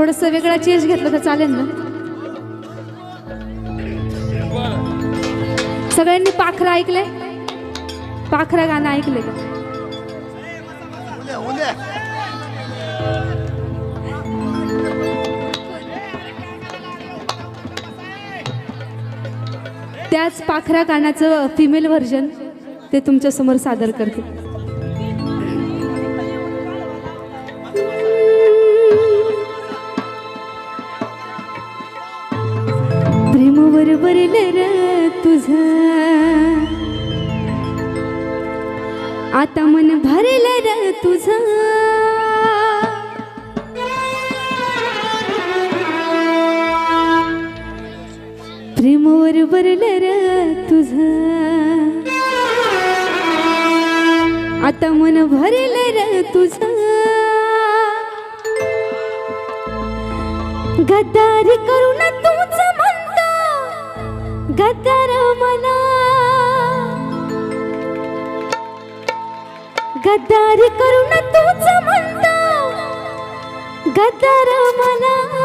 थोडस वेगळा चेंज घेतलं तर चालेल ना? सगळ्यांनी पाखरा ऐकलंय? पाखरा गाणं ऐकले का? त्याच पाखरा गाण्याचं फिमेल व्हर्जन ते तुमच्यासमोर सादर करते तुझा. प्रेमवर बरलं र तुझं. आता मन भरलं र गद्दारी गद्दारी करून गद्दारी करून तूच म्हणतो. गद्दार मला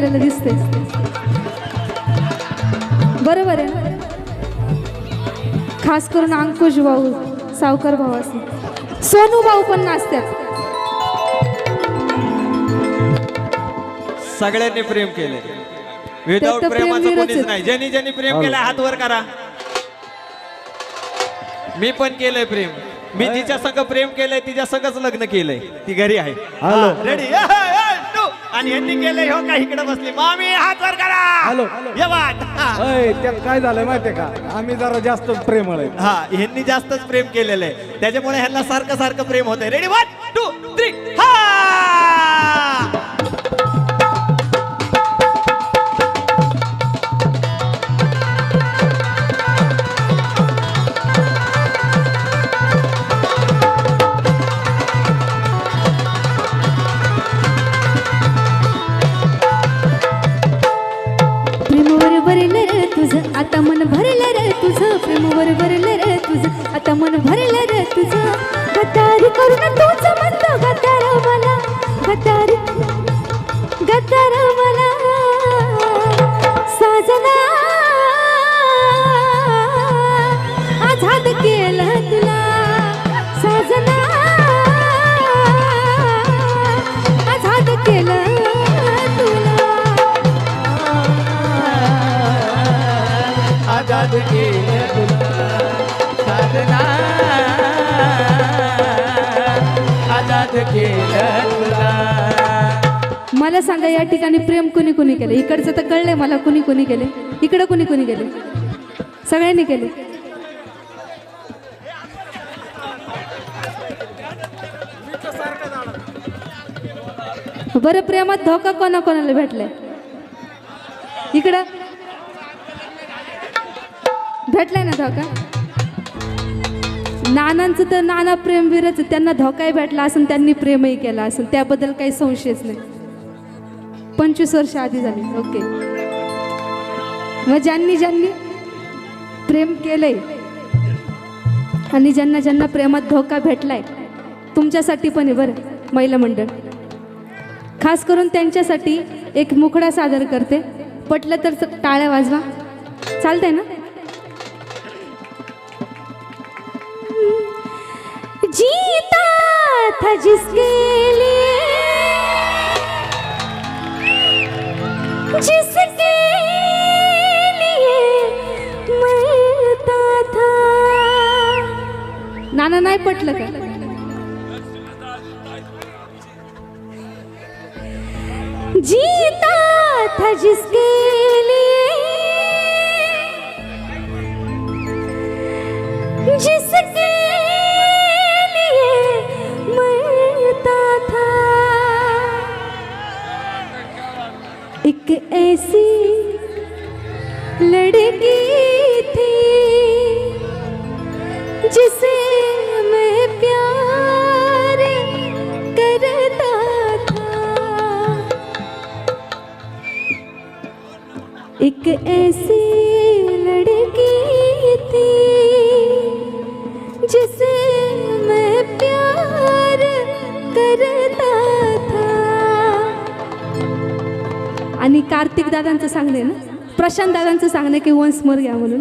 केलेलं दिसते बरोबर आहे? खास करून अंकुश भाऊ सावकार भाऊ असं. सोनू भाऊ पण नाचतात सगळ्यांनी प्रेम केले. विदाऊट तर प्रेम प्रेमाचं कोणीच आहेत. नाही. ज्यांनी ज्यांनी प्रेम केलं हात वर करा. मी पण केलंय प्रेम. मी जिच्या संग प्रेम केलंय तिच्या संगच लग्न केलंय. ती घरी आहे. रेडी आणि यांनी केलंय हो का इकडे बसली. मामी हात वर करा. हॅलो. ये हा. अय त्यात काय झालंय माहितीये का? आम्ही जरा जास्त प्रेमळ आहे. हा ह्यांनी जास्तच प्रेम केलेलं आहे. त्याच्यामुळे ह्यांना सारखं सारखं प्रेम होत रेडी वन टू थ्री हा! आता मन भरलं रे तुझं प्रेम वर भरलं रे तुझं. आता मन भर केलं तुला साधना. आजाद केलं तुला. मला सांगा या ठिकाणी प्रेम कुणी कुणी केले? इकडचं तर कळलंय मला कुणी कुणी केले. इकडं कुणी कुणी केले? सगळ्यांनी केले. बरं प्रेमात धोका कोणा कोणाला भेटलाय? इकडं. भेटलाय ना धोका? नानांचं तर नाना प्रेमवीरच त्यांना धोकाही भेटला असून त्यांनी प्रेमही केला असून त्याबद्दल काही संशयच नाही. पंचवीस वर्ष आधी झाली ओके. मग ज्यांनी ज्यांनी प्रेम केलंय आणि ज्यांना ज्यांना प्रेमात धोका भेटलाय तुमच्यासाठी पण आहे बरं महिला मंडळ. खास करून त्यांच्यासाठी एक मुखडा सादर करते. पटलं तर टाळ्या वाजवा. चालतंय ना? था जिसके लिए जिसके लिए मरता था। नाना नाही पटलं का? जीता था जिसके लिए जिसके एक ऐसी लड़की थी जिसे मैं प्यार करता था। एक ऐसी आणि कार्तिक दादांचं सांगणे ना? प्रशांत दादांचं सांगणे की वन्स मोर घ्या म्हणून.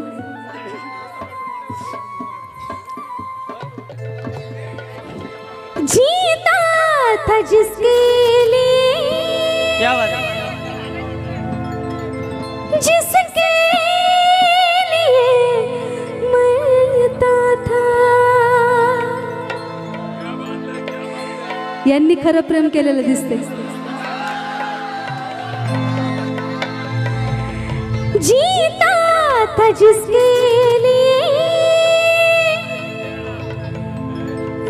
जीता था जिसके लिए। क्या बात जिसके लिए मरता था। यांनी खरं प्रेम केलेलं दिसते जीता था जिसके लिए।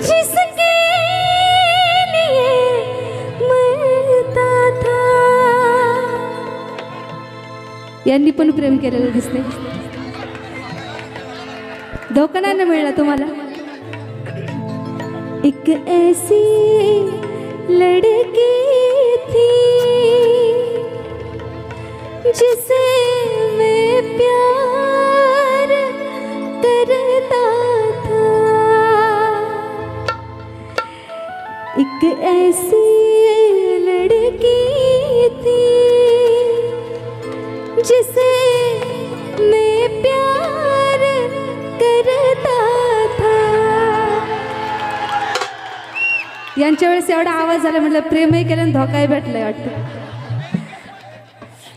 जिसके लिए मरता था। यांनी पण प्रेम केलेलं दिसते धोका नाही मिळला तुम्हाला? एक ऐसी लड़की थी जिसे प्यार करता था। एक ऐसी लड़की थी जिसे मैं प्यार करता था। यांच्या वेळेस एवढा आवाज झाला म्हटलं प्रेमही केलं धोकाही भेटलाय वाटतं.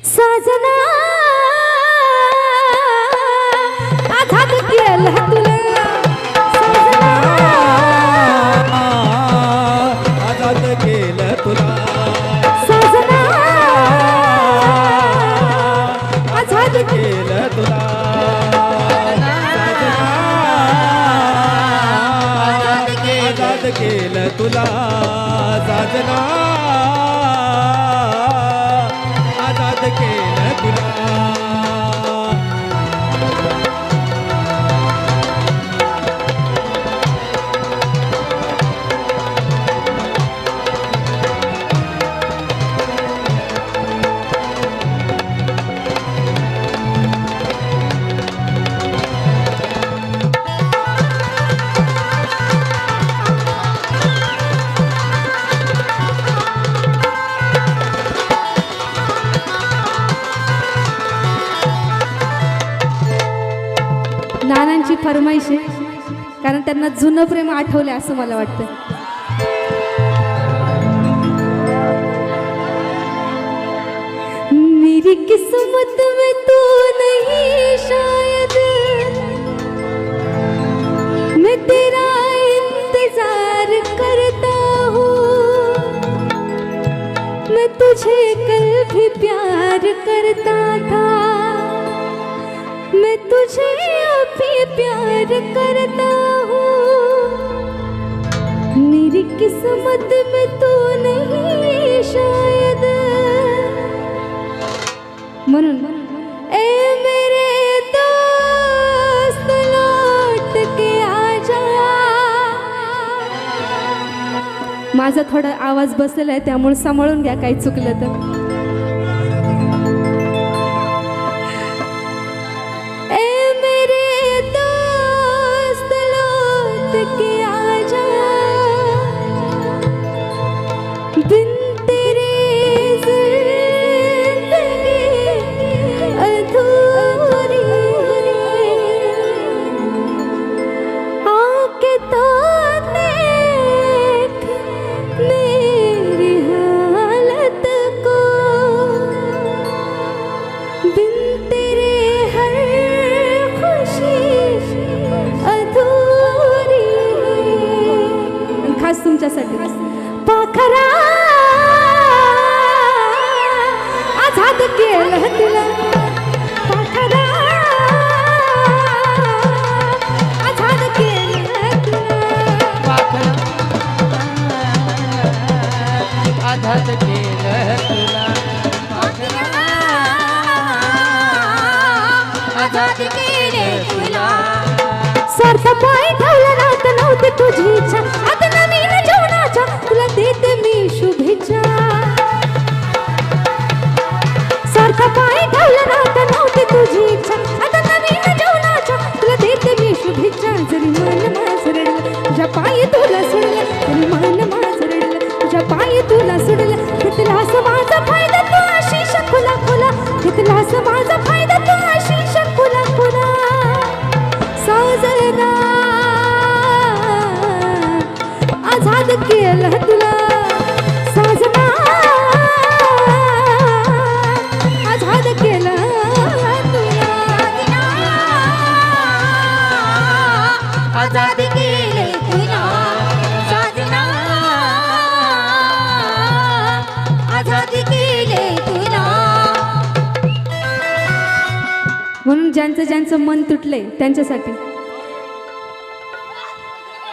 साजना आजाद केलं तुला. साजना. आझाद केलं तुला. आजाद केलं तुला. नानांची फरमाईश. आहे कारण त्यांना जुनं प्रेम आठवले असं मला वाटतं मेरी किस्मत में तू नहीं शायद। मैं तेरा इंतजार करता हूँ। मैं तुझे कल भी प्यार करता था। मैं तुझे अभी प्यार करता हूँ। मेरी किस्मत में तू नहीं शायद। म्हणून ए मेरे दोस्त लौट के आजा। माझा थोडा आवाज बसलेला आहे त्यामुळे सांभाळून घ्या काही चुकलं तर. ज्यांचं मन तुटलंय त्यांच्यासाठी.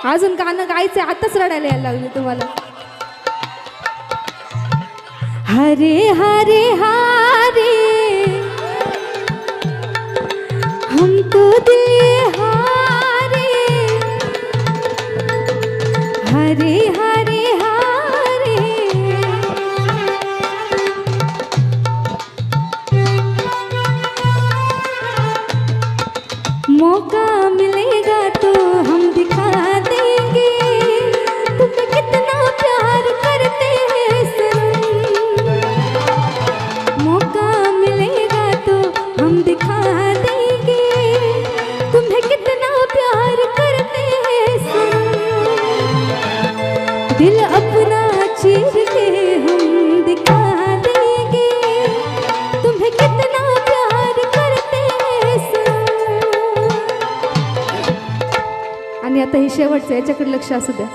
अजून गाणं गायचंय आताच रडायला यायला लागले तुम्हाला. हरे हरे हरे. हम तो दे हरे. हरे हरे. मौका मिलेगा तो। आता हे शेवटचं याच्याकडे लक्ष असू द्या.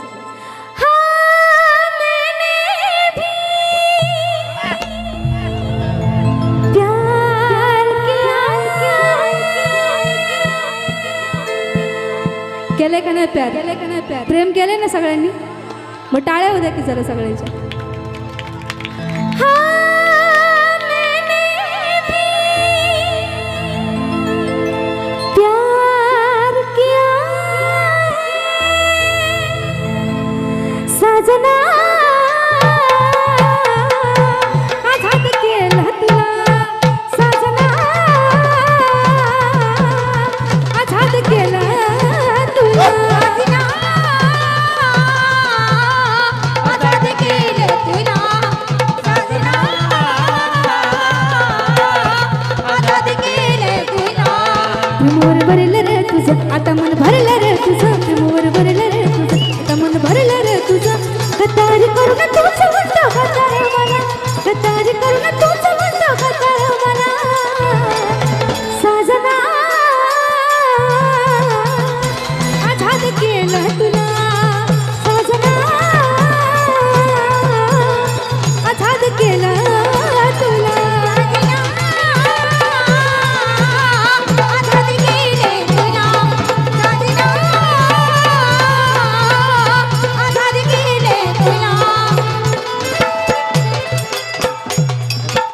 केले का नाही प्यार? केले का नाही प्यार? प्रेम केले ना सगळ्यांनी? मग टाळ्या होत्या की जरा सगळ्यांच्या. हा